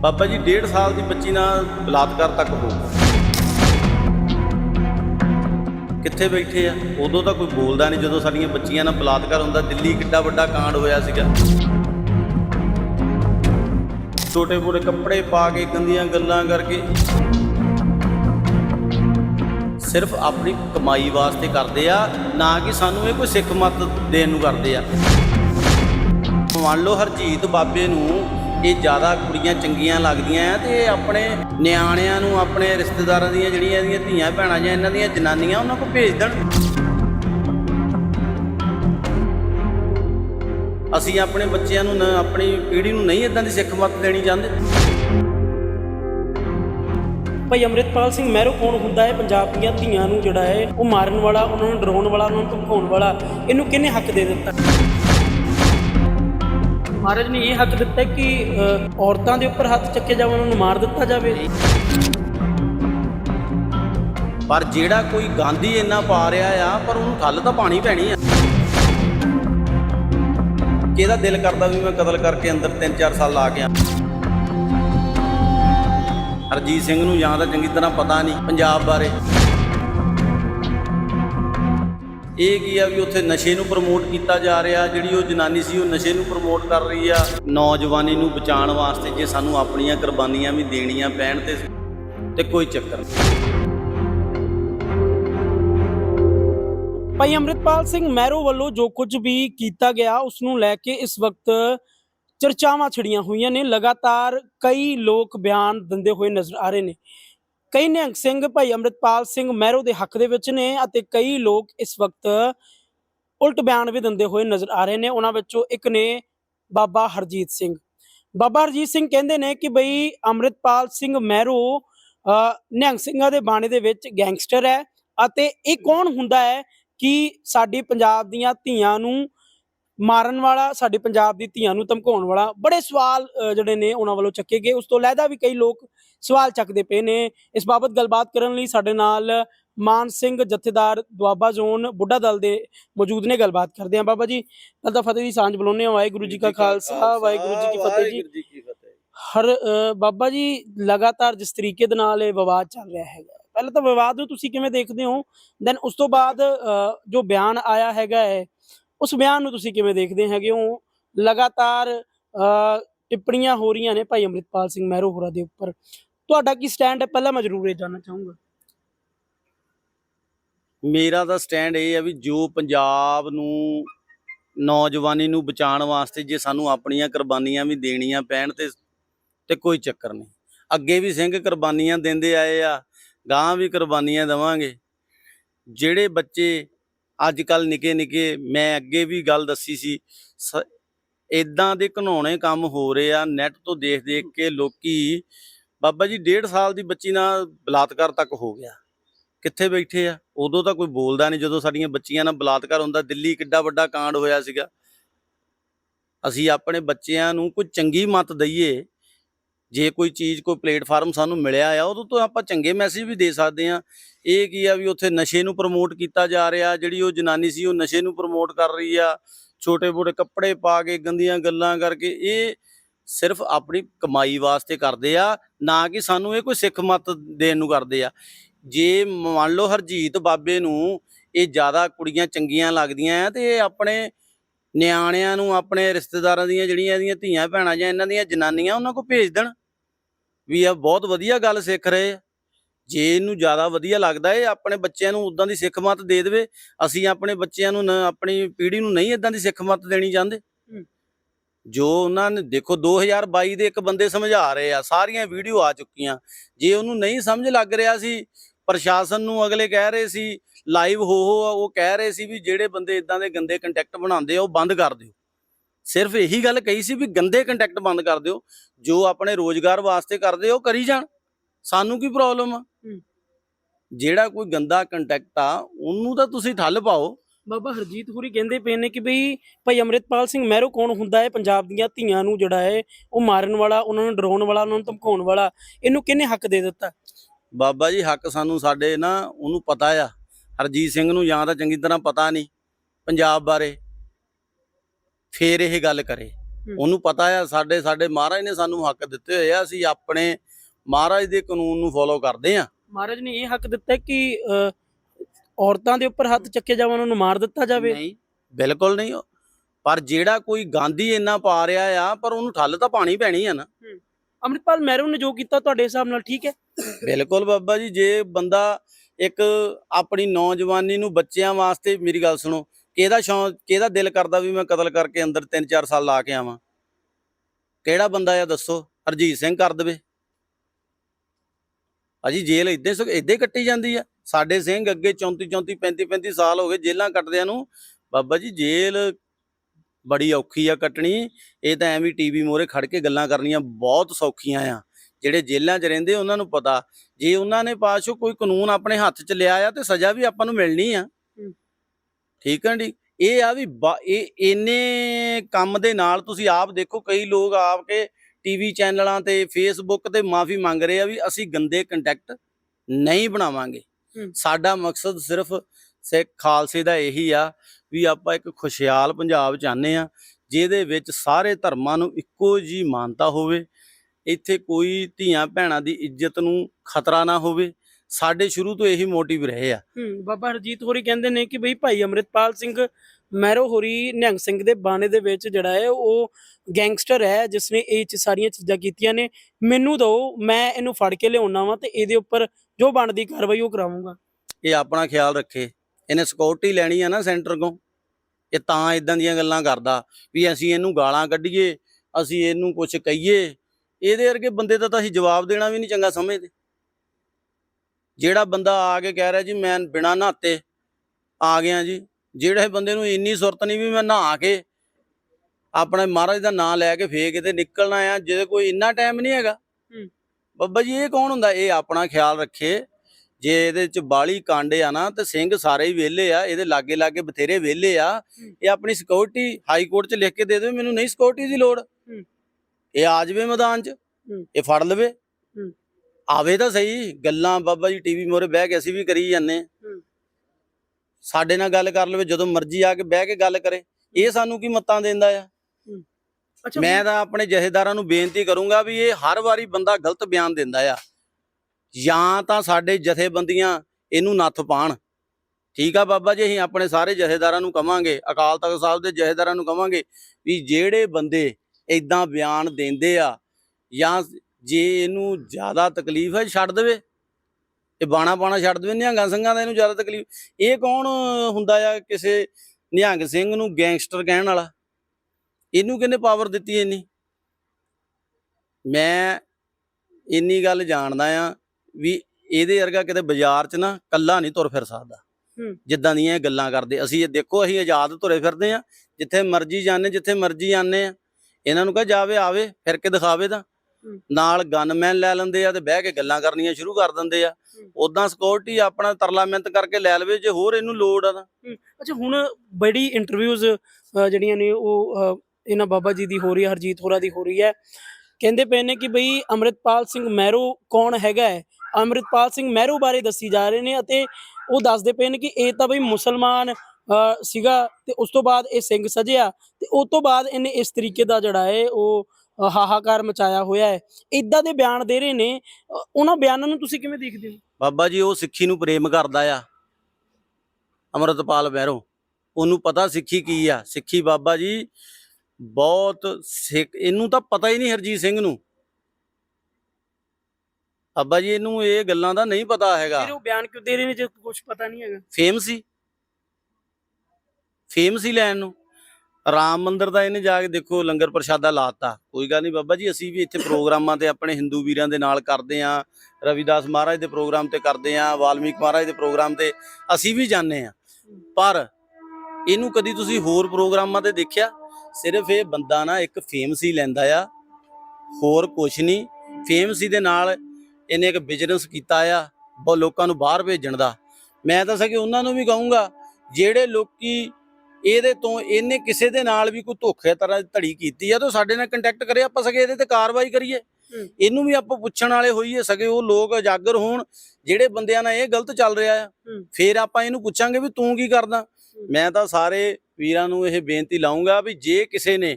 ਬਾਬਾ ਜੀ 1.5 ਸਾਲ ਦੀ ਬੱਚੀ ਨਾਲ ਬਲਾਤਕਾਰ ਤੱਕ ਹੋ ਗਿਆ ਕਿੱਥੇ ਬੈਠੇ ਆ? ਉਦੋਂ ਤਾਂ ਕੋਈ ਬੋਲਦਾ ਨਹੀਂ, ਜਦੋਂ ਸਾਡੀਆਂ ਬੱਚੀਆਂ ਨਾਲ ਬਲਾਤਕਾਰ ਹੁੰਦਾ, ਦਿੱਲੀ ਕਿੱਡਾ ਵੱਡਾ ਕਾਂਡ ਹੋਇਆ ਸੀਗਾ। ਛੋਟੇ ਮੋਟੇ ਕੱਪੜੇ ਪਾ ਕੇ ਗੰਦੀਆਂ ਗੱਲਾਂ ਕਰਕੇ। ਸਿਰਫ ਆਪਣੀ ਕਮਾਈ ਵਾਸਤੇ ਕਰਦੇ ਆ, ਨਾ ਕਿ ਸਾਨੂੰ ਇਹ ਕੋਈ ਸਿੱਖ ਮਤ ਦੇਣ ਨੂੰ ਕਰਦੇ ਆ। ਮੰਨ ਲਓ ਹਰਜੀਤ ਬਾਬੇ ਨੂੰ ਇਹ ਜ਼ਿਆਦਾ ਕੁੜੀਆਂ ਚੰਗੀਆਂ ਲੱਗਦੀਆਂ ਆ ਤੇ ਆਪਣੇ ਨਿਆਣਿਆਂ ਨੂੰ, ਆਪਣੇ ਰਿਸ਼ਤੇਦਾਰਾਂ ਦੀਆਂ ਜਿਹੜੀਆਂ ਇਹਦੀਆਂ ਧੀਆਂ ਭੈਣਾਂ ਜਾਂ ਇਹਨਾਂ ਦੀਆਂ ਜਨਾਨੀਆਂ, ਉਹਨਾਂ ਕੋਲ ਭੇਜ ਦੇਣ। ਅਸੀਂ ਆਪਣੇ ਬੱਚਿਆਂ ਨੂੰ ਆਪਣੀ ਪੀੜ੍ਹੀ ਨੂੰ ਨਹੀਂ ਇਦਾਂ ਦੀ ਸਿੱਖ ਮਤ ਦੇਣੀ ਚਾਹੁੰਦੇ। ਭਾਈ ਅੰਮ੍ਰਿਤਪਾਲ ਸਿੰਘ ਮਹਿਰੋ ਕੌਣ ਹੁੰਦਾ ਹੈ? ਪੰਜਾਬ ਦੀਆਂ ਧੀਆਂ ਨੂੰ ਜਿਹੜਾ ਹੈ, ਉਹ ਮਾਰਨ ਵਾਲਾ, ਉਹਨਾਂ ਨੂੰ ਡਰਾਉਣ ਵਾਲਾ, ਉਹਨਾਂ ਨੂੰ ਧਮਕਾਉਣ ਵਾਲਾ, ਇਹਨੂੰ ਕਿਹਨੇ ਹੱਕ ਦੇ ਦਿੱਤਾ? ਮਹਾਰਾਜ ਨੇ ਇਹ ਹੱਕ ਦਿੱਤਾ ਕਿ ਔਰਤਾਂ ਦੇ ਉੱਪਰ ਹੱਥ ਚੱਕੇ ਜਾਵਣ ਉਹਨਾਂ ਨੂੰ ਮਾਰ ਦਿੱਤਾ ਜਾਵੇ। ਪਰ ਜਿਹੜਾ ਕੋਈ ਗਾਂਧੀ ਇੰਨਾ ਪਾ ਰਿਹਾ ਆ, ਪਰ ਉਹਨੂੰ ਠੱਲ ਤਾਂ ਪਾਣੀ ਪੈਣੀ ਆ। ਕਿਹਦਾ ਦਿਲ ਕਰਦਾ ਵੀ ਮੈਂ ਕਤਲ ਕਰਕੇ ਅੰਦਰ 3-4 ਸਾਲ ਲਾ ਗਿਆ ਹਰਜੀਤ ਸਿੰਘ ਨੂੰ ਜਾਂ ਤਾਂ ਚੰਗੀ ਤਰ੍ਹਾਂ ਪਤਾ ਨਹੀਂ, ਪੰਜਾਬ ਬਾਰੇ। ਇਹ ਕੀ ਆ ਵੀ ਉੱਥੇ ਨਸ਼ੇ ਨੂੰ ਪ੍ਰਮੋਟ ਕੀਤਾ ਜਾ ਰਿਹਾ, ਜਿਹੜੀ ਉਹ ਜਨਾਨੀ ਸੀ ਉਹ ਨਸ਼ੇ ਨੂੰ ਪ੍ਰਮੋਟ ਕਰ ਰਹੀ ਆ। ਨੌਜਵਾਨੀ ਨੂੰ ਬਚਾਉਣ ਵਾਸਤੇ ਜੇ ਸਾਨੂੰ ਆਪਣੀਆਂ ਕੁਰਬਾਨੀਆਂ ਵੀ ਦੇਣੀਆਂ ਪੈਣ ਤੇ ਤੇ ਕੋਈ ਚੱਕਰ ਨਹੀਂ। ਭਾਈ ਅੰਮ੍ਰਿਤਪਾਲ ਸਿੰਘ ਮਹਿਰੋ ਵੱਲੋਂ ਜੋ ਕੁਝ ਵੀ ਕੀਤਾ ਗਿਆ ਉਸ ਨੂੰ ਲੈ ਕੇ ਇਸ ਵਕਤ ਚਰਚਾਵਾਂ ਛੜੀਆਂ ਹੋਈਆਂ ਨੇ। ਲਗਾਤਾਰ ਕਈ ਲੋਕ ਬਿਆਨ ਦਿੰਦੇ ਹੋਏ ਨਜ਼ਰ ਆ ਰਹੇ ਨੇ। ਕਈ ਨਿਹੰਗ ਸਿੰਘ ਭਾਈ ਅੰਮ੍ਰਿਤਪਾਲ ਸਿੰਘ ਮਹਿਰੋ ਦੇ ਹੱਕ ਦੇ ਵਿੱਚ ਨੇ ਅਤੇ ਕਈ ਲੋਕ ਇਸ ਵਕਤ ਉਲਟ ਬਿਆਨ ਵੀ ਦਿੰਦੇ ਹੋਏ ਨਜ਼ਰ ਆ ਰਹੇ ਨੇ। ਉਹਨਾਂ ਵਿੱਚੋਂ ਇੱਕ ਨੇ ਬਾਬਾ ਹਰਜੀਤ ਸਿੰਘ। ਬਾਬਾ ਹਰਜੀਤ ਸਿੰਘ ਕਹਿੰਦੇ ਨੇ ਕਿ ਬਈ ਅੰਮ੍ਰਿਤਪਾਲ ਸਿੰਘ ਮਹਿਰੋ ਨਿਹੰਗ ਸਿੰਘਾਂ ਦੇ ਬਾਣੇ ਦੇ ਵਿੱਚ ਗੈਂਗਸਟਰ ਹੈ ਅਤੇ ਇਹ ਕੌਣ ਹੁੰਦਾ ਹੈ ਕਿ ਸਾਡੀ ਪੰਜਾਬ ਦੀਆਂ ਧੀਆਂ ਨੂੰ ਮਾਰਨ ਵਾਲਾ ਸਾਡੇ ਪੰਜਾਬ ਦੀ ਧੀਆਂ ਨੂੰ ਧਮਕਾਉਣ ਵਾਲਾ ਬੜੇ ਸਵਾਲ ਜਿਹੜੇ ਨੇ ਉਹਨਾਂ ਵੱਲੋਂ ਚੱਕੇ ਗਏ। ਉਸ ਤੋਂ ਲੈਦਾ ਵੀ ਕਈ ਲੋਕ ਸਵਾਲ ਚੱਕਦੇ ਪਏ ਨੇ। ਇਸ ਬਾਬਤ ਗੱਲਬਾਤ ਕਰਨ ਲਈ ਸਾਡੇ ਨਾਲ ਮਾਨ ਸਿੰਘ ਜਥੇਦਾਰ ਦੁਆਬਾ ਜ਼ੋਨ ਬੁੱਢਾ ਦਲ ਦੇ ਮੌਜੂਦ ਨੇ। ਗੱਲਬਾਤ ਕਰਦੇ ਹਾਂ ਬਾਬਾ ਜੀ। ਪਹਿਲਾਂ ਤਾਂ ਫਤਿਹ ਦੀ ਸਾਂਝ ਬੁਲਾਉਂਦੇ ਹਾਂ। ਵਾਹਿਗੁਰੂ ਜੀ ਕਾ ਖਾਲਸਾ ਵਾਹਿਗੁਰੂ ਜੀ ਕੀ ਫਤਿਹ ਜੀ। ਹਰ ਬਾਬਾ ਜੀ ਲਗਾਤਾਰ ਜਿਸ ਤਰੀਕੇ ਦੇ ਨਾਲ ਇਹ ਵਿਵਾਦ ਚੱਲ ਰਿਹਾ ਹੈਗਾ। ਪਹਿਲਾਂ ਤਾਂ ਵਿਵਾਦ ਨੂੰ ਤੁਸੀਂ ਕਿਵੇਂ ਦੇਖਦੇ ਹੋ? ਦੈਨ ਉਸ ਤੋਂ ਬਾਅਦ ਜੋ ਬਿਆਨ ਆਇਆ ਹੈਗਾ ਹੈ ਉਸ ਬਿਆਨ ਨੂੰ ਤੁਸੀਂ ਕਿਵੇਂ ਦੇਖਦੇ ਹੈਗੇ ਹੋ? ਲਗਾਤਾਰ ਅ, ਟਿੱਪਣੀਆਂ ਹੋ ਰਹੀਆਂ ਨੇ ਭਾਈ ਅੰਮ੍ਰਿਤਪਾਲ ਸਿੰਘ ਮਹਿਰੋ ਹੋਰਾਂ ਦੇ ਉੱਪਰ। ਤੁਹਾਡਾ ਕੀ ਸਟੈਂਡ ਹੈ? ਪਹਿਲਾਂ ਮੈਂ ਜ਼ਰੂਰ ਇਹ ਜਾਣਨਾ ਚਾਹੂੰਗਾ। ਮੇਰਾ ਤਾਂ ਸਟੈਂਡ ਇਹ ਹੈ ਵੀ ਜੋ ਪੰਜਾਬ ਨੂੰ ਨੌਜਵਾਨੀ ਨੂੰ ਬਚਾਉਣ ਵਾਸਤੇ ਜੇ ਸਾਨੂੰ ਆਪਣੀਆਂ ਕੁਰਬਾਨੀਆਂ ਵੀ ਦੇਣੀਆਂ ਪੈਣ ਤੇ ਤੇ ਕੋਈ ਚੱਕਰ ਨਹੀਂ। ਅੱਗੇ ਵੀ ਸਿੰਘ ਕੁਰਬਾਨੀਆਂ ਦਿੰਦੇ ਆਏ ਆ ਗਾਂ ਵੀ ਕੁਰਬਾਨੀਆਂ ਦੇਵਾਂਗੇ। ਜਿਹੜੇ ਬੱਚੇ ਅੱਜ ਕੱਲ ਨਿੱਕੇ ਨਿੱਕੇ ਮੈਂ ਅੱਗੇ ਵੀ ਗੱਲ ਦੱਸੀ ਸੀ ਇਦਾਂ ਦੇ ਘਨੌਣੇ ਕੰਮ ਹੋ ਰਹੇ ਆ ਨੈਟ ਤੋਂ ਦੇਖ ਦੇਖ ਕੇ ਲੋਕੀ, ਬਾਬਾ ਜੀ 1.5 ਸਾਲ ਦੀ ਬੱਚੀ ਨਾਲ ਬਲਾਤਕਾਰ ਤੱਕ ਹੋ ਗਿਆ। ਕਿੱਥੇ ਬੈਠੇ ਆ? ਉਦੋਂ ਤਾਂ ਕੋਈ ਬੋਲਦਾ ਨਹੀਂ, ਜਦੋਂ ਸਾਡੀਆਂ ਬੱਚੀਆਂ ਨਾਲ ਬਲਾਤਕਾਰ ਹੁੰਦਾ, ਦਿੱਲੀ ਕਿੱਡਾ ਵੱਡਾ ਕਾਂਡ ਹੋਇਆ ਸੀਗਾ। ਅਸੀਂ ਆਪਣੇ ਬੱਚਿਆਂ ਨੂੰ ਕੋਈ ਚੰਗੀ ਮਤ ਦਈਏ ਜੇ ਕੋਈ ਚੀਜ਼, ਕੋਈ ਪਲੇਟਫਾਰਮ ਸਾਨੂੰ ਮਿਲਿਆ ਆ, ਉਹਦੇ ਤੋਂ ਆਪਾਂ ਚੰਗੇ ਮੈਸੇਜ ਵੀ ਦੇ ਸਕਦੇ ਆ ਇਹ ਕੀ ਆ ਵੀ ਉੱਥੇ ਨਸ਼ੇ ਨੂੰ ਪ੍ਰਮੋਟ ਕੀਤਾ ਜਾ ਰਿਹਾ, ਜਿਹੜੀ ਉਹ ਜਨਾਨੀ ਸੀ ਉਹ ਨਸ਼ੇ ਨੂੰ ਪ੍ਰਮੋਟ ਕਰ ਰਹੀ ਆ। ਛੋਟੇ ਮੋਟੇ ਕੱਪੜੇ ਪਾ ਕੇ, ਗੰਦੀਆਂ ਗੱਲਾਂ ਕਰਕੇ, ਇਹ ਸਿਰਫ ਆਪਣੀ ਕਮਾਈ ਵਾਸਤੇ ਕਰਦੇ ਆ, ਨਾ ਕਿ ਸਾਨੂੰ ਇਹ ਕੋਈ ਸਿੱਖ ਮਤ ਦੇਣ ਨੂੰ ਕਰਦੇ ਆ। ਜੇ ਮੰਨ ਲਓ ਹਰਜੀਤ ਬਾਬੇ ਨੂੰ ਇਹ ਜ਼ਿਆਦਾ ਕੁੜੀਆਂ ਚੰਗੀਆਂ ਲੱਗਦੀਆਂ ਆ, ਤੇ ਇਹ ਆਪਣੇ ਨਿਆਣਿਆਂ ਨੂੰ, ਆਪਣੇ ਰਿਸ਼ਤੇਦਾਰਾਂ ਦੀਆਂ, ਜਿਹੜੀਆਂ ਇਹਦੀਆਂ ਧੀਆਂ ਭੈਣਾਂ ਜਾਂ ਇਹਨਾਂ ਦੀਆਂ ਜਨਾਨੀਆਂ, ਉਹਨਾਂ ਕੋਲ ਭੇਜ ਦੇਣ। ਵੀ ਇਹ ਬਹੁਤ ਵਧੀਆ ਗੱਲ ਸਿੱਖ ਰਹੇ ਆ। ਜੇ ਇਹਨੂੰ ਜ਼ਿਆਦਾ ਵਧੀਆ ਲੱਗਦਾ ਇਹ ਆਪਣੇ ਬੱਚਿਆਂ ਨੂੰ ਉਦਾਂ ਦੀ ਸਿੱਖ ਮਤ ਦੇ ਦੇਵੇ ਅਸੀਂ ਆਪਣੇ ਬੱਚਿਆਂ ਨੂੰ ਨਾ- ਆਪਣੀ ਪੀੜ੍ਹੀ ਨੂੰ ਨਹੀਂ ਇਦਾਂ ਦੀ ਸਿੱਖ ਮਤ ਦੇਣੀ ਚਾਹੁੰਦੇ। ਜੋ ਉਹਨਾਂ ਨੇ ਦੇਖੋ 2022 ਦੇ ਇੱਕ ਬੰਦੇ ਸਮਝਾ ਰਹੇ ਆ ਸਾਰੀਆਂ ਵੀਡੀਓ ਆ ਚੁੱਕੀਆਂ। ਜੇ ਉਹਨੂੰ ਨਹੀਂ ਸਮਝ ਲੱਗ ਰਿਹਾ ਸੀ ਪ੍ਰਸ਼ਾਸਨ ਨੂੰ ਅਗਲੇ ਕਹਿ ਰਹੇ ਸੀ ਲਾਈਵ ਹੋ ਹੋ ਉਹ ਕਹਿ ਰਹੇ ਸੀ ਵੀ ਜਿਹੜੇ ਬੰਦੇ ਇਦਾਂ ਦੇ ਗੰਦੇ ਕੰਟੈਕਟ ਬਣਾਉਂਦੇ ਆ ਉਹ ਬੰਦ ਕਰ ਦਿਓ। ਸਿਰਫ ਇਹੀ ਗੱਲ ਕਹੀ ਸੀ ਵੀ ਗੰਦੇ ਕੰਟੈਕਟ ਬੰਦ ਕਰ ਦਿਓ ਜੋ ਆਪਣੇ ਰੋਜ਼ਗਾਰ ਵਾਸਤੇ ਕਰਦੇ ਉਹ ਕਰੀ ਜਾਣ। ਸਾਨੂੰ ਕੀ ਪ੍ਰੋਬਲਮ ਆ? ਜਿਹੜਾ ਕੋਈ ਗੰਦਾ ਕੰਟੈਕਟ ਆ ਉਹਨੂੰ ਤਾਂ ਤੁਸੀਂ ਠੱਲ ਪਾਓ। ਬਾਬਾ ਹਰਜੀਤ ਹੋਰੀ ਕਹਿੰਦੇ ਪਏ ਨੇ ਕਿ ਬਈ ਭਾਈ ਅੰਮ੍ਰਿਤਪਾਲ ਸਿੰਘ ਮਹਿਰੋ ਕੌਣ ਹੁੰਦਾ ਹੈ? ਪੰਜਾਬ ਦੀਆਂ ਧੀਆਂ ਨੂੰ ਜਿਹੜਾ ਹੈ ਉਹ ਮਾਰਨ ਵਾਲਾ ਉਹਨਾਂ ਨੂੰ ਡਰਾਉਣ ਵਾਲਾ ਉਹਨਾਂ ਨੂੰ ਧਮਕਾਉਣ ਵਾਲਾ ਇਹਨੂੰ ਕਿਹਨੇ ਹੱਕ ਦੇ ਦਿੱਤਾ? ਬਾਬਾ ਜੀ ਹੱਕ ਸਾਨੂੰ ਸਾਡੇ ਨਾ ਉਹਨੂੰ ਪਤਾ ਆ। ਹਰਜੀਤ ਸਿੰਘ ਨੂੰ ਜਾਂ ਤਾਂ ਚੰਗੀ ਤਰ੍ਹਾਂ ਪਤਾ ਨਹੀਂ ਪੰਜਾਬ ਬਾਰੇ। ਫੇਰ ਇਹ ਗੱਲ ਕਰੇ। ਉਹਨੂੰ ਪਤਾ ਆ ਸਾਡੇ ਸਾਡੇ ਮਹਾਰਾਜ ਨੇ ਸਾਨੂੰ ਹੱਕ ਦਿੱਤੇ ਹੋਏ ਆ ਅਸੀਂ ਆਪਣੇ ਮਹਾਰਾਜ ਦੇ ਕਾਨੂੰਨ ਨੂੰ ਫੋਲੋ ਕਰਦੇ ਆ। ਮਹਾਰਾਜ ਨੇ ਇਹ ਹੱਕ ਦਿੱਤਾ ਕਿ ਔਰਤਾਂ ਦੇ ਉੱਪਰ ਹੱਥ ਚੱਕੇ ਜਾਵਣ ਉਹਨਾਂ ਨੂੰ ਮਾਰ ਦਿੱਤਾ ਜਾਵੇ। ਨਹੀਂ ਬਿਲਕੁਲ ਨਹੀਂ। ਪਰ ਜਿਹੜਾ ਕੋਈ ਗਾਂਧੀ ਇੰਨਾ ਪਾ ਰਿਹਾ ਆ ਪਰ ਉਹਨੂੰ ਠੱਲ ਤਾਂ ਪਾਣੀ ਪੈਣੀ ਆ ਨਾ। ਅੰਮ੍ਰਿਤਪਾਲ ਮਹਿਰੂ ਨੇ ਜੋ ਕੀਤਾ ਤੁਹਾਡੇ ਹਿਸਾਬ ਨਾਲ ਠੀਕ ਹੈ? ਬਿਲਕੁਲ ਬਾਬਾ ਜੀ ਜੇ ਬੰਦਾ ਇੱਕ ਆਪਣੀ ਨੌਜਵਾਨੀ ਨੂੰ ਬੱਚਿਆਂ ਵਾਸਤੇ ਮੇਰੀ ਗੱਲ ਸੁਣੋ ਕਿਹਦਾ ਸ਼ੌਂਕ, ਕਿਹਦਾ ਦਿਲ ਕਰਦਾ ਵੀ ਮੈਂ ਕਤਲ ਕਰਕੇ ਅੰਦਰ 3-4 ਸਾਲ ਲਾ ਕੇ ਆਵਾਂ? ਕਿਹੜਾ ਬੰਦਾ ਆ ਦੱਸੋ? ਹਰਜੀਤ ਸਿੰਘ ਕਰ ਦੇਵੇ। ਅਜੀ ਜੇਲ੍ਹ ਇਦਾਂ ਸੋ, ਇਦਾਂ ਹੀ ਕੱਟੀ ਜਾਂਦੀ ਆ। ਸਾਡੇ ਸਿੰਘ ਅੱਗੇ 34 34 35 35 ਸਾਲ ਹੋ ਗਏ ਜੇਲ੍ਹਾਂ ਕੱਟਦਿਆਂ ਨੂੰ। ਬਾਬਾ ਜੀ, ਜੇਲ੍ਹ ਬੜੀ ਔਖੀ ਆ ਕੱਟਣੀ। ਇਹ ਤਾਂ ਐਵੇਂ ਟੀਵੀ ਮੋਰੇ ਖੜ ਕੇ ਗੱਲਾਂ ਕਰਨੀਆਂ ਬਹੁਤ ਸੌਖੀਆਂ ਆ। ਜਿਹੜੇ ਜੇਲ੍ਹਾਂ 'ਚ ਰਹਿੰਦੇ, ਉਹਨਾਂ ਨੂੰ ਪਤਾ। ਜੇ ਉਹਨਾਂ ਨੇ ਪਾਸ਼ੋ ਕੋਈ ਕਾਨੂੰਨ ਆਪਣੇ ਹੱਥ 'ਚ ਲਿਆ ਆ ਤੇ ਸਜ਼ਾ ਵੀ ਆਪਾਂ ਨੂੰ ਮਿਲਣੀ ਆ। ਠੀਕ ਹੈ ਜੀ ਇਹ ਆ ਵੀ ਇਹ ਇੰਨੇ ਕੰਮ ਦੇ ਨਾਲ ਤੁਸੀਂ ਆਪ ਦੇਖੋ ਕਈ ਲੋਕ ਆਪ ਕੇ ਟੀਵੀ ਚੈਨਲਾਂ ਤੇ ਫੇਸਬੁੱਕ ਤੇ ਮਾਫੀ ਮੰਗ ਰਹੇ ਆ ਵੀ ਅਸੀਂ ਗੰਦੇ ਕੰਟੈਕਟ ਨਹੀਂ ਬਣਾਵਾਂਗੇ। ਸਾਡਾ ਮਕਸਦ ਸਿਰਫ ਸਿੱਖ ਖਾਲਸੇ ਦਾ ਇਹੀ ਆ ਵੀ ਆਪਾਂ ਇੱਕ ਖੁਸ਼ਹਾਲ ਪੰਜਾਬ ਚਾਹੁੰਦੇ ਆ ਜਿਹਦੇ ਵਿੱਚ ਸਾਰੇ ਧਰਮਾਂ ਨੂੰ ਇੱਕੋ ਜੀ ਮਾਨਤਾ ਹੋਵੇ ਇੱਥੇ ਕੋਈ ਧੀਆਂ ਭੈਣਾਂ ਦੀ ਇੱਜ਼ਤ ਨੂੰ ਖਤਰਾ ਨਾ ਹੋਵੇ ਸਾਡੇ ਸ਼ੁਰੂ ਤੋਂ ਇਹੀ ਮੋਟਿਵ ਰਹੇ ਆ। ਹੂੰ ਬਾਬਾ ਹਰਜੀਤ ਹੋਰੀ ਕਹਿੰਦੇ ਨੇ ਕਿ ਬਈ ਭਾਈ ਅੰਮ੍ਰਿਤਪਾਲ ਸਿੰਘ ਮਹਿਰੋ ਹੋਰੀ ਨਿਹੰਗ ਸਿੰਘ ਦੇ ਬਾਣੇ ਦੇ ਵਿੱਚ ਜਿਹੜਾ ਹੈ ਉਹ ਗੈਂਗਸਟਰ ਹੈ ਜਿਸ ਨੇ ਇਹ ਚ ਸਾਰੀਆਂ ਚੀਜ਼ਾਂ ਕੀਤੀਆਂ ਨੇ। ਮੈਨੂੰ ਦਿਓ ਮੈਂ ਇਹਨੂੰ ਫੜ ਕੇ ਲਿਆਉਣਾ ਵਾ ਤੇ ਇਹਦੇ ਉੱਪਰ ਜੋ ਬਣਦੀ ਕਾਰਵਾਈ ਉਹ ਕਰਾਵਾਂਗਾ। ਇਹ ਆਪਣਾ ਖਿਆਲ ਰੱਖੇ। ਇਹਨੇ ਸਿਕਿਉਰਿਟੀ ਲੈਣੀ ਆ ਨਾ ਸੈਂਟਰ ਕੋਲ। ਇਹ ਤਾਂ ਇਦਾਂ ਦੀਆਂ ਗੱਲਾਂ ਕਰਦਾ ਵੀ ਅਸੀਂ ਇਹਨੂੰ ਗਾਲਾਂ ਕੱਢੀਏ ਅਸੀਂ ਇਹਨੂੰ ਕੁਝ ਕਹੀਏ। ਇਹਦੇ ਵਰਗੇ ਬੰਦੇ ਦਾ ਤਾਂ ਅਸੀਂ ਜਵਾਬ ਦੇਣਾ ਵੀ ਨਹੀਂ ਚੰਗਾ ਸਮਝਦੇ। ਜਿਹੜਾ ਬੰਦਾ ਆ ਕੇ ਕਹਿ ਰਿਹਾ ਜੀ ਮੈਂ ਬਿਨਾ ਨਹਾਤੇ ਆ ਗਿਆ ਜੀ ਜਿਹੜੇ ਬੰਦੇ ਨੂੰ ਇੰਨੀ ਸੁਰਤ ਨਹੀਂ ਵੀ ਮੈਂ ਨਹਾ ਕੇ ਆਪਣੇ ਮਹਾਰਾਜ ਦਾ ਨਾਮ ਲੈ ਕੇ ਫੇਰ ਕਿਤੇ ਨਿਕਲਣਾ ਆ ਜਿਹਦੇ ਕੋਈ ਇੰਨਾ ਟਾਈਮ ਨਹੀਂ ਹੈਗਾ। ਬੱਬਾ ਜੀ ਇਹ ਕੌਣ ਹੁੰਦਾ? ਇਹ ਆਪਣਾ ਖਿਆਲ ਰੱਖੇ ਜੇ ਇਹਦੇ ਚ ਬਾਲੀ ਕਾਂਡੇ ਆ ਨਾ ਤੇ ਸਿੰਘ ਸਾਰੇ ਹੀ ਵਿਹਲੇ ਆ ਇਹਦੇ ਲਾਗੇ ਲਾਗੇ ਬਥੇਰੇ ਵਿਹਲੇ ਆ ਇਹ ਆਪਣੀ ਸਿਕਿਉਰਿਟੀ ਹਾਈ ਕੋਰਟ ਚ ਲਿਖ ਕੇ ਦੇ ਦੇਵੇ ਮੈਨੂੰ ਨਹੀਂ ਸਿਕਿਉਰਿਟੀ ਦੀ ਲੋੜ। ਇਹ ਆ ਜਾਵੇ ਮੈਦਾਨ ਚ ਇਹ ਫੜ ਲਵੇ। ਆਵੇ ਤਾਂ ਸਹੀ ਗੱਲਾਂ ਬਾਬਾ ਜੀ ਟੀਵੀ ਮੋਰੇ ਬਹਿ ਕੇ ਅਸੀਂ ਵੀ ਕਰੀ ਜਾਂਦੇ ਹੂੰ। ਸਾਡੇ ਨਾਲ ਗੱਲ ਕਰ ਲਵੇ ਜਦੋਂ ਮਰਜ਼ੀ ਆ ਕੇ ਬਹਿ ਕੇ ਗੱਲ ਕਰੇ। ਇਹ ਸਾਨੂੰ ਕੀ ਮੱਤਾਂ ਦਿੰਦਾ ਆ? ਮੈਂ ਤਾਂ ਆਪਣੇ ਜਹੇਦਾਰਾਂ ਨੂੰ ਬੇਨਤੀ ਕਰੂੰਗਾ ਵੀ ਇਹ ਹਰ ਵਾਰੀ ਬੰਦਾ ਗਲਤ ਬਿਆਨ ਦਿੰਦਾ ਆ। ਜਾਂ ਤਾਂ ਸਾਡੇ ਜਥੇਬੰਦੀਆਂ ਇਹਨੂੰ ਨੱਥ ਪਾਣ। ਠੀਕ ਆ ਬਾਬਾ ਜੀ ਅਸੀਂ ਆਪਣੇ ਸਾਰੇ ਜਥੇਦਾਰਾਂ ਨੂੰ ਕਵਾਂਗੇ ਅਕਾਲ ਤਖਤ ਸਾਹਿਬ ਦੇ ਜਥੇਦਾਰਾਂ ਨੂੰ ਕਵਾਂਗੇ ਵੀ ਜਿਹੜੇ ਬੰਦੇ ਇਦਾਂ ਬਿਆਨ ਦਿੰਦੇ ਆ ਜਾਂ ਜੇ ਇਹਨੂੰ ਜ਼ਿਆਦਾ ਤਕਲੀਫ ਹੈ ਛੱਡ ਦੇਵੇ। ਇਹ ਬਾਣਾ ਬਾਣਾ ਛੱਡ ਦੇਵੇ ਨਿਹੰਗਾਂ ਸਿੰਘਾਂ ਦਾ ਇਹਨੂੰ ਜ਼ਿਆਦਾ ਤਕਲੀਫ। ਇਹ ਕੌਣ ਹੁੰਦਾ ਆ ਕਿਸੇ ਨਿਹੰਗ ਸਿੰਘ ਨੂੰ ਗੈਂਗਸਟਰ ਕਹਿਣ ਵਾਲਾ? ਇਹਨੂੰ ਕਿਹਨੇ ਪਾਵਰ ਦਿੱਤੀ ਇੰਨੀ? ਮੈਂ ਇੰਨੀ ਗੱਲ ਜਾਣਦਾ ਆ ਵੀ ਇਹਦੇ ਵਰਗਾ ਕਿਤੇ ਬਾਜ਼ਾਰ 'ਚ ਨਾ ਕੱਲਾ ਨਹੀਂ ਤੁਰ ਫਿਰ ਸਕਦਾ। ਜਿੱਦਾਂ ਦੀਆਂ ਇਹ ਗੱਲਾਂ ਕਰਦੇ ਅਸੀਂ ਇਹ ਦੇਖੋ ਅਸੀਂ ਆਜ਼ਾਦ ਤੁਰੇ ਫਿਰਦੇ ਆ ਜਿੱਥੇ ਮਰਜ਼ੀ ਜਾਂਦੇ ਜਿੱਥੇ ਮਰਜ਼ੀ ਆਨੇ ਆ। ਇਹਨਾਂ ਨੂੰ ਕਹ ਜਾਵੇ ਆਵੇ ਫਿਰ ਕੇ ਦਿਖਾਵੇ ਤਾਂ। ਨਾਲ ਗਨਮੈਨ ਲੈ ਲੈਂਦੇ ਆ ਤੇ ਬਹਿ ਕੇ ਗੱਲਾਂ ਕਰਨੀਆਂ ਸ਼ੁਰੂ ਕਰ ਦਿੰਦੇ ਆ। ਉਦਾਂ ਸਿਕਿਉਰਿਟੀ ਆਪਣਾ ਤਰਲਾ ਮਿਹਨਤ ਕਰਕੇ ਲੈ ਲਵੇ, ਜੇ ਹੋਰ ਇਹਨੂੰ ਲੋੜ ਆ ਤਾਂ। ਅੱਛਾ, ਹੁਣ ਬੜੀ ਇੰਟਰਵਿਊਜ਼ ਜਿਹੜੀਆਂ ਨੇ ਉਹ ਇਹਨਾਂ ਬਾਬਾ ਜੀ ਦੀ ਹੋ ਰਹੀ ਹੈ, ਹਰਜੀਤ ਹੋਰਾਂ ਦੀ ਹੋ ਰਹੀ ਹੈ। ਕਹਿੰਦੇ ਪਏ ਨੇ ਕਿ ਬਈ ਅੰਮ੍ਰਿਤਪਾਲ ਸਿੰਘ ਮਹਿਰੋ ਕੌਣ ਹੈਗਾ ਹੈ? ਅੰਮ੍ਰਿਤਪਾਲ ਸਿੰਘ ਮਹਿਰੋ ਬਾਰੇ ਦੱਸੀ ਜਾ ਰਹੇ ਨੇ ਅਤੇ ਉਹ ਦੱਸਦੇ ਪਏ ਨੇ ਕਿ ਇਹ ਤਾਂ ਬਈ ਮੁਸਲਮਾਨ ਸੀਗਾ ਤੇ ਉਸ ਤੋਂ ਬਾਅਦ ਇਹ ਸਿੰਘ ਸਜਿਆ ਤੇ ਉਸ ਤੋਂ ਬਾਅਦ ਇਹਨੇ ਇਸ ਤਰੀਕੇ ਦਾ ਜਿਹੜਾ ਹੈ ਉਹ ਹਾਹਾਕਾਰ ਮਚਾਇਆ ਹੋਇਆ ਹੈ। ਇਦਾਂ ਦੇ ਬਿਆਨ ਦੇ ਰਹੇ ਨੇ। ਉਹਨਾਂ ਬਿਆਨਾਂ ਨੂੰ ਤੁਸੀਂ ਕਿਵੇਂ ਦੇਖਦੇ ਹੋ? ਬਾਬਾ ਜੀ ਉਹ ਸਿੱਖੀ ਨੂੰ ਪ੍ਰੇਮ ਕਰਦਾ ਆ। ਅਮਰਤਪਾਲ ਮਹਿਰੋ ਉਹਨੂੰ ਪਤਾ ਸਿੱਖੀ ਕੀ ਆ। ਸਿੱਖੀ ਬਾਬਾ ਜੀ ਬਹੁਤ ਸਿੱਖ ਇਹਨੂੰ ਤਾਂ ਪਤਾ ਹੀ ਨਹੀਂ ਹਰਜੀਤ ਸਿੰਘ ਨੂੰ। ਬਾਬਾ ਜੀ ਇਹਨੂੰ ਇਹ ਗੱਲਾਂ ਦਾ ਨਹੀਂ ਪਤਾ ਹੈਗਾ। ਫਿਰ ਉਹ ਬਿਆਨ ਕਿਉਂ ਦੇ ਰਹੇ ਨੇ ਜੇ ਕੁਝ ਪਤਾ ਨਹੀਂ ਹੈਗਾ? ਫੇਮ ਸੀ। ਫੇਮ ਸੀ ਲੈਣ ਨੂੰ। ਰਾਮ ਮੰਦਿਰ ਦਾ ਇਹਨੇ ਜਾ ਕੇ ਦੇਖੋ ਲੰਗਰ ਪ੍ਰਸ਼ਾਦਾ ਲਾਤਾ। ਕੋਈ ਗੱਲ ਨਹੀਂ ਬਾਬਾ ਜੀ, ਅਸੀਂ ਵੀ ਇੱਥੇ ਪ੍ਰੋਗਰਾਮਾਂ ਤੇ ਆਪਣੇ ਹਿੰਦੂ ਵੀਰਾਂ ਦੇ ਨਾਲ ਕਰਦੇ ਆਂ ਰਵਿਦਾਸ ਮਹਾਰਾਜ ਦੇ ਪ੍ਰੋਗਰਾਮ ਤੇ ਕਰਦੇ ਆਂ ਵਾਲਮੀਕ ਮਹਾਰਾਜ ਦੇ ਪ੍ਰੋਗਰਾਮ ਤੇ ਅਸੀਂ ਵੀ ਜਾਂਦੇ ਆਂ ਪਰ ਇਹਨੂੰ ਕਦੀ ਤੁਸੀਂ ਹੋਰ ਪ੍ਰੋਗਰਾਮਾਂ ਤੇ ਦੇਖਿਆ? ਸਿਰਫ ਇਹ ਬੰਦਾ ਨਾ ਇੱਕ ਫੇਮ ਸੀ ਲੈਂਦਾ ਆ, ਹੋਰ ਕੁਛ ਨਹੀਂ। ਫੇਮ ਸੀ ਦੇ ਨਾਲ ਇਹਨੇ ਇੱਕ ਬਿਜ਼ਨਸ ਕੀਤਾ ਆ, ਬਹੁਤ ਲੋਕਾਂ ਨੂੰ ਬਾਹਰ ਭੇਜਣ ਦਾ। ਮੈਂ ਤਾਂ ਸਕੇ ਉਹਨਾਂ ਨੂੰ ਵੀ ਕਹੂੰਗਾ, ਜਿਹੜੇ ਲੋਕੀ ਇਹਦੇ ਤੋਂ ਇਹਨੇ ਕਿਸੇ ਦੇ ਨਾਲ ਵੀ ਕੋਈ ਧੋਖੇ ਤਰ੍ਹਾਂ ਦੀ ਧੜੀ ਕੀਤੀ ਆ ਤਾਂ ਸਾਡੇ ਨਾਲ ਕੰਟੈਕਟ ਕਰੇ ਆਪਾਂ ਸਕੇ ਇਹਦੇ ਤੇ ਕਾਰਵਾਈ ਕਰੀਏ। ਇਹਨੂੰ ਵੀ ਆਪਾਂ ਪੁੱਛਣ ਵਾਲੇ ਹੋਈਏ ਸਕੇ ਉਹ ਲੋਕ ਉਜਾਗਰ ਹੋਣ ਜਿਹੜੇ ਬੰਦਿਆਂ ਨਾਲ ਇਹ ਗਲਤ ਚੱਲ ਰਿਹਾ ਆ। ਫਿਰ ਆਪਾਂ ਇਹਨੂੰ ਪੁੱਛਾਂਗੇ ਵੀ ਤੂੰ ਕੀ ਕਰਦਾ। ਮੈਂ ਤਾਂ ਸਾਰੇ ਵੀਰਾਂ ਨੂੰ ਇਹ ਬੇਨਤੀ ਲਾਉਂਗਾ ਵੀ ਜੇ ਕਿਸੇ ਨੇ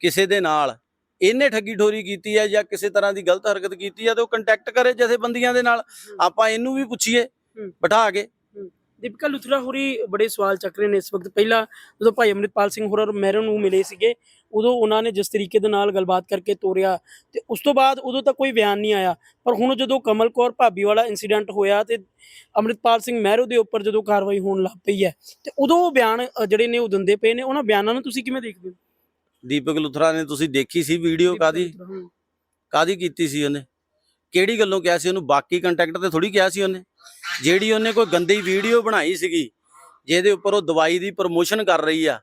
ਕਿਸੇ ਦੇ ਨਾਲ ਇਹਨੇ ਠੱਗੀ ਠੋਰੀ ਕੀਤੀ ਹੈ ਜਾਂ ਕਿਸੇ ਤਰ੍ਹਾਂ ਦੀ ਗਲਤ ਹਰਕਤ ਕੀਤੀ ਹੈ ਤੇ ਉਹ ਕੰਟੈਕਟ ਕਰੇ ਜਥੇਬੰਦੀਆਂ ਦੇ ਨਾਲ। ਆਪਾਂ ਇਹਨੂੰ ਵੀ ਪੁੱਛੀਏ। ਬਿਠਾ ਕੇ। ਦੀਪਿਕਾ ਲੁਥਰਾ ਹੋਰੀ ਬੜੇ ਸਵਾਲ ਚੱਕ ਰਹੇ ਨੇ ਇਸ ਵਕਤ। ਪਹਿਲਾਂ ਜਦੋਂ ਭਾਈ ਅਮਰਿਤਪਾਲ ਸਿੰਘ ਹੋਰਾਂ ਮੈਰਨ ਨੂੰ ਮਿਲੇ ਸੀਗੇ ਉਦੋਂ ਉਹਨਾਂ ਨੇ ਜਿਸ ਤਰੀਕੇ ਦੇ ਨਾਲ ਗੱਲਬਾਤ ਕਰਕੇ ਤੋਰਿਆ ਤੇ ਉਸ ਤੋਂ ਬਾਅਦ ਉਦੋਂ ਤੱਕ ਕੋਈ ਬਿਆਨ ਨਹੀਂ ਆਇਆ। ਪਰ ਹੁਣ ਜਦੋਂ ਕਮਲ ਕੌਰ ਭਾਬੀ ਵਾਲਾ ਇਨਸੀਡੈਂਟ ਹੋਇਆ ਤੇ ਅਮਰਿਤਪਾਲ ਸਿੰਘ ਮਹਿਰੋ ਦੇ ਉੱਪਰ ਜਦੋਂ ਕਾਰਵਾਈ ਹੋਣ ਲੱਗ ਪਈ ਹੈ ਤੇ ਉਦੋਂ ਉਹ ਬਿਆਨ ਜਿਹੜੇ ਨੇ ਉਹ ਦਿੰਦੇ ਪਏ ਨੇ। ਉਹਨਾਂ ਬਿਆਨਾਂ ਨੂੰ ਤੁਸੀਂ ਕਿਵੇਂ ਦੇਖਦੇ ਹੋ? ਦੀਪਕ ਲੁਥਰਾ ਨੇ ਤੁਸੀਂ ਦੇਖੀ ਸੀ ਵੀਡੀਓ ਕਾਦੀ ਕਾਦੀ ਕੀਤੀ ਸੀ ਉਹਨੇ? ਕਿਹੜੀ ਗੱਲੋਂ ਕਿਹਾ ਸੀ ਉਹਨੂੰ? ਬਾਕੀ ਕੰਟੈਕਟ ਤੇ ਥੋੜੀ ਕਿਹਾ ਸੀ ਉਹਨੇ? ਜਿਹੜੀ ਉਹਨੇ ਕੋਈ ਗੰਦੀ ਵੀਡੀਓ ਬਣਾਈ ਸੀਗੀ, ਜਿਹਦੇ ਉੱਪਰ ਉਹ ਦਵਾਈ ਦੀ ਪ੍ਰਮੋਸ਼ਨ ਕਰ ਰਹੀ ਆ,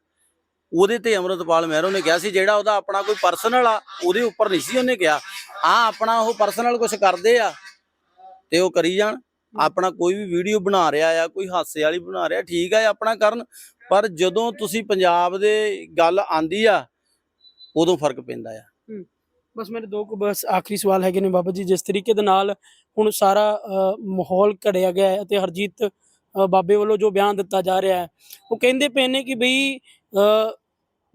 ਉਹਦੇ ਤੇ ਅਮਰਤਪਾਲ ਮਹਿਰੋ ਨੇ ਕਿਹਾ ਸੀ, ਜਿਹੜਾ ਉਹਦਾ ਆਪਣਾ ਕੋਈ ਪਰਸਨਲ ਆ, ਉਹਦੇ ਉੱਪਰ ਨਹੀਂ ਸੀ ਉਹਨੇ ਕਿਹਾ। ਆ ਆਪਣਾ ਉਹ ਪਰਸਨਲ ਕੁਝ ਕਰਦੇ ਆ, ਤੇ ਉਹ ਕਰੀ ਜਾਣ। ਆਪਣਾ ਕੋਈ ਵੀ ਵੀਡੀਓ ਬਣਾ ਰਿਹਾ ਆ, ਕੋਈ ਹਾਸੇ ਵਾਲੀ ਬਣਾ ਰਿਹਾ, ਠੀਕ ਆ ਆਪਣਾ ਕਰਨ, ਪਰ ਜਦੋਂ ਤੁਸੀਂ ਪੰਜਾਬ ਦੇ ਗੱਲ ਆਂਦੀ ਆ, ਉਦੋਂ ਫ਼ਰਕ ਪੈਂਦਾ ਆ। ਬਸ ਮੇਰੇ ਦੋ ਕੁ ਬਸ ਆਖਰੀ ਸਵਾਲ ਹੈਗੇ ਨੇ ਬਾਬਾ ਜੀ, ਜਿਸ ਤਰੀਕੇ ਦੇ ਨਾਲ ਹੁਣ ਸਾਰਾ ਮਾਹੌਲ ਘੜਿਆ ਗਿਆ ਹੈ ਅਤੇ ਹਰਜੀਤ ਬਾਬੇ ਵੱਲੋਂ ਜੋ ਬਿਆਨ ਦਿੱਤਾ ਜਾ ਰਿਹਾ ਹੈ, ਉਹ ਕਹਿੰਦੇ ਪਏ ਨੇ ਕਿ ਬਈ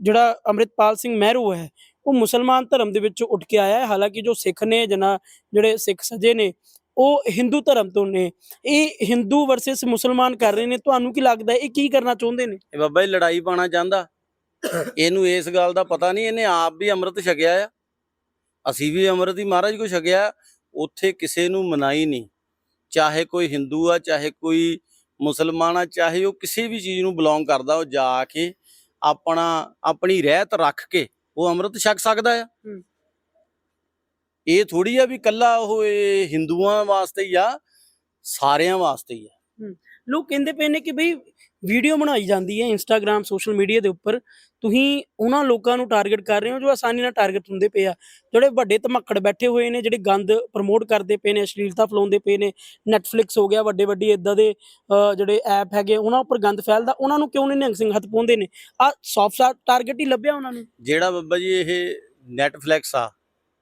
ਜਿਹੜਾ ਅੰਮ੍ਰਿਤਪਾਲ ਸਿੰਘ ਮਹਿਰੂ ਹੈ, ਉਹ ਮੁਸਲਮਾਨ ਧਰਮ ਦੇ ਵਿੱਚੋਂ ਉੱਠ ਕੇ ਆਇਆ ਹੈ, ਹਾਲਾਂਕਿ ਜੋ ਸਿੱਖ ਨੇ ਜਨਾ, ਜਿਹੜੇ ਸਿੱਖ ਸਜੇ ਨੇ, ਉਹ ਹਿੰਦੂ ਧਰਮ ਤੋਂ ਨੇ। ਇਹ ਹਿੰਦੂ ਵਰਸਸ ਮੁਸਲਮਾਨ ਕਰ ਰਹੇ ਨੇ, ਤੁਹਾਨੂੰ ਕੀ ਲੱਗਦਾ ਇਹ ਕੀ ਕਰਨਾ ਚਾਹੁੰਦੇ ਨੇ? ਇਹ ਬਾਬਾ ਇਹ ਲੜਾਈ ਪਾਣਾ ਚਾਹੁੰਦਾ। ਇਹਨੂੰ ਇਸ ਗੱਲ ਦਾ ਪਤਾ ਨਹੀਂ, ਇਹਨੇ ਆਪ ਵੀ ਅੰਮ੍ਰਿਤ ਛਕਿਆ ਆ। ਅਸੀਂ ਵੀ ਅੰਮ੍ਰਿਤ ਹੀ ਮਹਾਰਾਜ ਕੋ ਛਕਿਆ ਉੱਥੇ ਕਿਸੇ ਨੂੰ ਮਨਾਈ ਨਹੀਂ। ਚਾਹੇ ਕੋਈ ਹਿੰਦੂ ਆ ਚਾਹੇ ਕੋਈ ਮੁਸਲਮਾਨ ਆ ਚਾਹੇ ਉਹ ਕਿਸੇ ਵੀ ਚੀਜ਼ ਨੂੰ ਬਿਲੋਂਗ ਕਰਦਾ ਉਹ ਜਾ ਕੇ ਆਪਣਾ ਆਪਣੀ ਰਹਿਤ ਰੱਖ ਕੇ ਉਹ ਅੰਮ੍ਰਿਤ ਛਕ ਸਕਦਾ ਆ। ਇਹ ਥੋੜੀ ਆ ਵੀ ਕੱਲਾ ਉਹ ਇਹ ਹਿੰਦੂਆਂ ਵਾਸਤੇ ਹੀ ਆ ਸਾਰਿਆਂ ਵਾਸਤੇ ਹੀ ਆ। ਲੋਕ ਕਹਿੰਦੇ ਪਏ ਨੇ ਕਿ ਬਈ ਵੀਡੀਓ ਬਣਾਈ ਜਾਂਦੀ ਹੈ ਇੰਸਟਾਗ੍ਰam ਸੋਸ਼ਲ ਮੀਡੀਆ ਦੇ ਉੱਪਰ। ਤੁਸੀਂ ਉਹਨਾਂ ਲੋਕਾਂ ਨੂੰ ਟਾਰਗੇਟ ਕਰ ਰਹੇ ਹੋ ਜੋ ਆਸਾਨੀ ਨਾਲ ਟਾਰਗੇਟ ਹੁੰਦੇ ਪਏ ਆ। ਜਿਹੜੇ ਵੱਡੇ ਧਮੱਕੜ ਬੈਠੇ ਹੋਏ ਨੇ, ਜਿਹੜੇ ਗੰਦ ਪ੍ਰਮੋਟ ਕਰਦੇ ਪਏ ਨੇ, ਅਸ਼ਲੀਲਤਾ ਫੈਲਾਉਂਦੇ ਪਏ ਨੇ ਨੈਟਫਲਿਕਸ ਹੋ ਗਿਆ, ਵੱਡੇ ਵੱਡੇ ਇਦਾਂ ਦੇ ਜਿਹੜੇ ਐਪ ਹੈਗੇ, ਉਹਨਾਂ ਉੱਪਰ ਗੰਦ ਫੈਲਦਾ, ਉਹਨਾਂ ਨੂੰ ਕਿਉਂ ਨਹੀਂ ਨਿਹੰਗ ਸਿੰਘ ਹੱਥ ਪਾਉਂਦੇ ਨੇ? ਆ ਸੌਫਟ ਟਾਰਗੇਟ ਹੀ ਲੱਭਿਆ ਉਹਨਾਂ ਨੂੰ? ਜਿਹੜਾ ਬੱਬਾ ਜੀ ਇਹ ਨੈਟਫਲਿਕਸ ਆ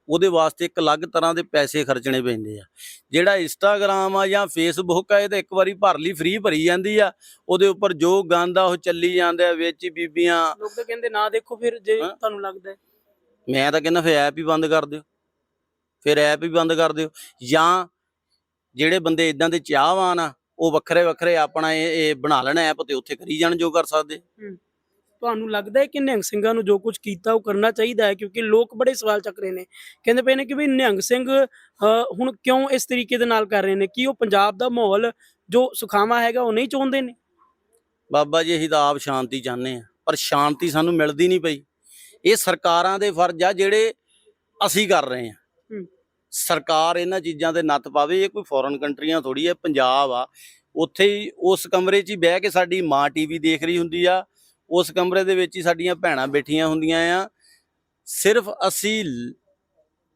ਉਹਦੇ ਵਾਸਤੇ ਇੱਕ ਅਲੱਗ ਤਰ੍ਹਾਂ ਦੇ ਪੈਸੇ ਖਰਚਣੇ ਪੈਂਦੇ ਆ। ਜਿਹੜਾ ਇੰਸਟਾਗ੍ਰam ਆ ਜਾਂ ਫੇਸਬੁੱਕ ਆ ਇਹ ਤਾਂ ਇੱਕ ਵਾਰੀ ਭਰ ਲਈ ਫ੍ਰੀ ਭਰੀ ਜਾਂਦੀ ਆ। ਉਹਦੇ ਉੱਪਰ ਜੋ ਗੰਦ ਉਹ ਚੱਲੀ ਜਾਂਦਾ ਆ, ਵਿੱਚ ਹੀ ਬੀਬੀਆਂ। ਲੋਕ ਤਾਂ ਕਹਿੰਦੇ ਨਾ ਦੇਖੋ ਫਿਰ ਜੇ। ਤੁਹਾਨੂੰ ਲੱਗਦਾ ਮੈਂ ਤਾਂ ਕਹਿੰਦਾ ਫਿਰ ਐਪ ਹੀ ਬੰਦ ਕਰ ਦਿਓ। ਫਿਰ ਐਪ ਹੀ ਬੰਦ ਕਰ ਦਿਓ। ਜਾਂ ਜਿਹੜੇ ਬੰਦੇ ਇਦਾਂ ਦੇ ਚਾਹਵਾਨ ਆ ਉਹ ਵੱਖਰੇ ਵੱਖਰੇ ਆਪਣਾ ਇਹ ਇਹ ਬਣਾ ਲੈਣ ਐਪ ਤੇ ਉੱਥੇ ਕਰੀ ਜਾਣ ਜੋ ਕਰ ਸਕਦੇ। ਤੁਹਾਨੂੰ ਲੱਗਦਾ ਹੈ ਕਿ ਨਿਹੰਗ ਸਿੰਘਾਂ ਨੂੰ ਜੋ ਕੁਝ ਕੀਤਾ ਉਹ ਕਰਨਾ ਚਾਹੀਦਾ ਹੈ? ਕਿਉਂਕਿ ਲੋਕ ਬੜੇ ਸਵਾਲ ਚੱਕ ਰਹੇ ਨੇ। ਕਹਿੰਦੇ ਪਏ ਨੇ ਕਿ ਵੀ ਨਿਹੰਗ ਸਿੰਘ ਹੁਣ ਕਿਉਂ ਇਸ ਤਰੀਕੇ ਦੇ ਨਾਲ ਕਰ ਰਹੇ ਨੇ? ਕਿ ਉਹ ਪੰਜਾਬ ਦਾ ਮਾਹੌਲ ਜੋ ਸੁਖਾਵਾ ਹੈਗਾ ਉਹ ਨਹੀਂ ਚਾਹੁੰਦੇ ਨੇ? ਬਾਬਾ ਜੀ ਅਸੀਂ ਤਾਂ ਆਪ ਸ਼ਾਂਤੀ ਚਾਹੁੰਦੇ ਆ ਪਰ ਸ਼ਾਂਤੀ ਸਾਨੂੰ ਮਿਲਦੀ ਨਹੀਂ ਪਈ। ਇਹ ਸਰਕਾਰਾਂ ਦੇ ਫਰਜ਼ ਆ ਜਿਹੜੇ ਅਸੀਂ ਕਰ ਰਹੇ ਆ। ਸਰਕਾਰ ਇਹਨਾਂ ਚੀਜ਼ਾਂ ਤੇ ਨੱਥ ਪਾਵੇ ਇਹ ਕੋਈ ਫੋਰਨ ਕੰਟਰੀਆਂ ਥੋੜੀ ਹੈ ਪੰਜਾਬ ਆ। ਉੱਥੇ ਹੀ ਉਸ ਕਮਰੇ 'ਚ ਹੀ ਬਹਿ ਕੇ ਸਾਡੀ ਮਾਂ ਟੀਵੀ ਦੇਖ ਰਹੀ ਹੁੰਦੀ ਆ ਉਸ ਕਮਰੇ ਦੇ ਵਿੱਚ ਹੀ ਸਾਡੀਆਂ ਭੈਣਾਂ ਬੈਠੀਆਂ ਹੁੰਦੀਆਂ ਆ। ਸਿਰਫ ਅਸੀਂ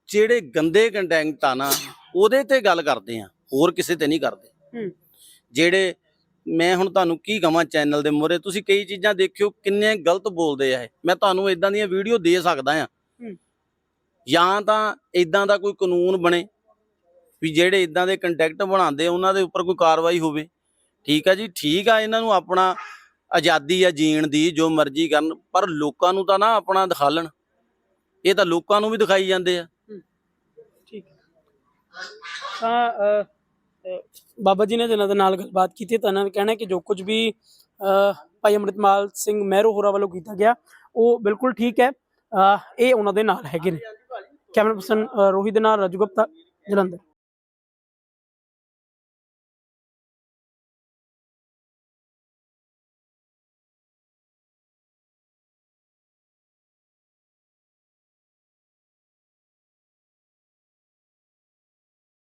ਜਿਹੜੇ ਗੰਦੇ ਕੰਟੈਂਟ ਆ ਨਾ ਉਹਦੇ ਤੇ ਗੱਲ ਕਰਦੇ ਆ ਹੋਰ ਕਿਸੇ ਤੇ ਨਹੀਂ ਕਰਦੇ। ਜਿਹੜੇ ਮੈਂ ਹੁਣ ਤੁਹਾਨੂੰ ਕੀ ਕਹਾਂ ਚੈਨਲ ਦੇ ਮੂਹਰੇ ਤੁਸੀਂ ਕਈ ਚੀਜ਼ਾਂ ਦੇਖਿਓ ਕਿੰਨੇ ਗਲਤ ਬੋਲਦੇ ਆ ਇਹ। ਮੈਂ ਤੁਹਾਨੂੰ ਇਦਾਂ ਦੀਆਂ ਵੀਡੀਓ ਦੇ ਸਕਦਾ ਆ। ਜਾਂ ਤਾਂ ਇਦਾਂ ਦਾ ਕੋਈ ਕਾਨੂੰਨ ਬਣੇ ਵੀ ਜਿਹੜੇ ਇਦਾਂ ਦੇ ਕੰਟੈਕਟ ਬਣਾਉਂਦੇ ਉਹਨਾਂ ਦੇ ਉੱਪਰ ਕੋਈ ਕਾਰਵਾਈ ਹੋਵੇ। ਠੀਕ ਆ ਜੀ ਠੀਕ ਆ ਇਹਨਾਂ ਨੂੰ ਆਪਣਾ ਆਜ਼ਾਦੀ ਆ ਜੀਣ ਦੀ ਜੋ ਮਰਜ਼ੀ ਕਰਨ ਪਰ ਲੋਕਾਂ ਨੂੰ ਤਾਂ ਨਾ ਆਪਣਾ ਦਿਖਾਲਣ ਇਹ ਤਾਂ ਲੋਕਾਂ ਨੂੰ ਵੀ ਦਿਖਾਈ ਜਾਂਦੇ ਆ। ਠੀਕ ਤਾਂ ਅ, ਅ, ਬਾਬਾ ਜੀ ਨੇ ਜਿਹਨਾਂ ਦੇ ਨਾਲ ਗੱਲਬਾਤ ਕੀਤੀ ਤਾਂ ਇਹਨਾਂ ਨੇ ਕਹਿਣਾ ਕਿ ਜੋ ਕੁਝ ਵੀ ਅ, ਭਾਈ ਅੰਮ੍ਰਿਤਮਾਲ ਸਿੰਘ ਮਹਿਰੋ ਹੋਰਾਂ ਵੱਲੋਂ ਕੀਤਾ ਗਿਆ ਉਹ ਬਿਲਕੁਲ ਠੀਕ ਹੈ। ਅ, ਇਹ ਉਹਨਾਂ ਦੇ ਨਾਲ ਹੈਗੇ ਨੇ। ਕੈਮਰਾ ਪਰਸਨ ਰੋਹਿਤ ਦੇ ਨਾਲ ਰਾਜੂ ਗੁਪਤਾ ਜਲੰਧਰ।